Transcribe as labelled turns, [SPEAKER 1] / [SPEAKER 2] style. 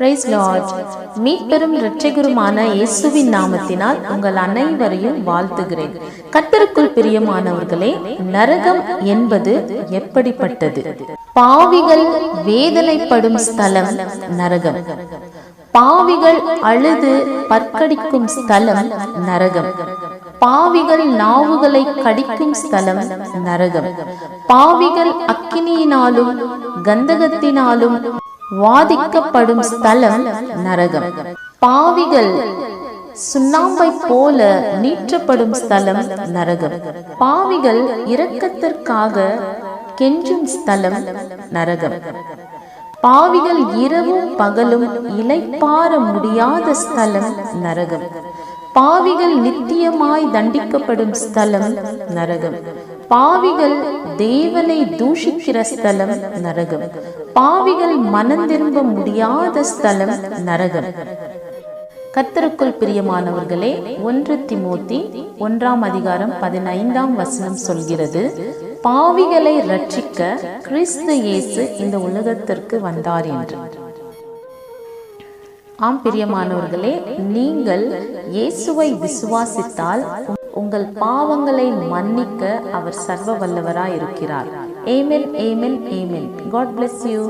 [SPEAKER 1] Price Lord மீட்பெரும் இரட்சகருமான இயேசுவின் நாமத்தினால் உங்கள் அனைவரையும் வாழ்த்துகிறேன். கத்தருக்குள் பிரியமானவர்களே நரகம் என்பது எப்படிப்பட்டது? பாவிகள் வேதனைப்படும் ஸ்தலம் நரகம். பாவிகள் அழுது பற்கடிக்கும் ஸ்தலம் நரகம். பாவிகள் நாவுகளை கடிக்கும் ஸ்தலம் நரகம். பாவிகள் அக்கினியினாலும் கந்தகத்தினாலும் வாதிக்கப்படும் ஸ்தலம் நரகம். பாவிகள் சுண்ணாம்பை போல நீற்றப்படும் ஸ்தலம் நரகம். பாவிகள் இரக்கத்திற்காக கெஞ்சும் ஸ்தலம் நரகம். பாவிகள் இரவும் பகலும் இலைப்பார முடியாத ஸ்தலம் நரகம். பாவிகள் நித்தியமாய் தண்டிக்கப்படும் ஸ்தலம் நரகம். பாவிகள் தேவனை தூஷிக்கிற ஸ்தலம் நரகம். பாவிகள் மனம் திரும்ப முடியாத ஸ்தலம் நரகம். கத்தருக்குள் பிரியமானவர்களே ஒன்று திமோத்தி ஒன்றாம் அதிகாரம் பதினைந்தாம் வசனம் சொல்கிறது பாவிகளை ரட்சிக்க கிறிஸ்து இயேசு இந்த உலகத்திற்கு வந்தார் என்று. ஆம் பிரியமானவர்களே நீங்கள் இயேசுவை விசுவாசித்தால் உங்கள் பாவங்களை மன்னிக்க அவர் சர்வ வல்லவராய் இருக்கிறார் amen amen amen God bless you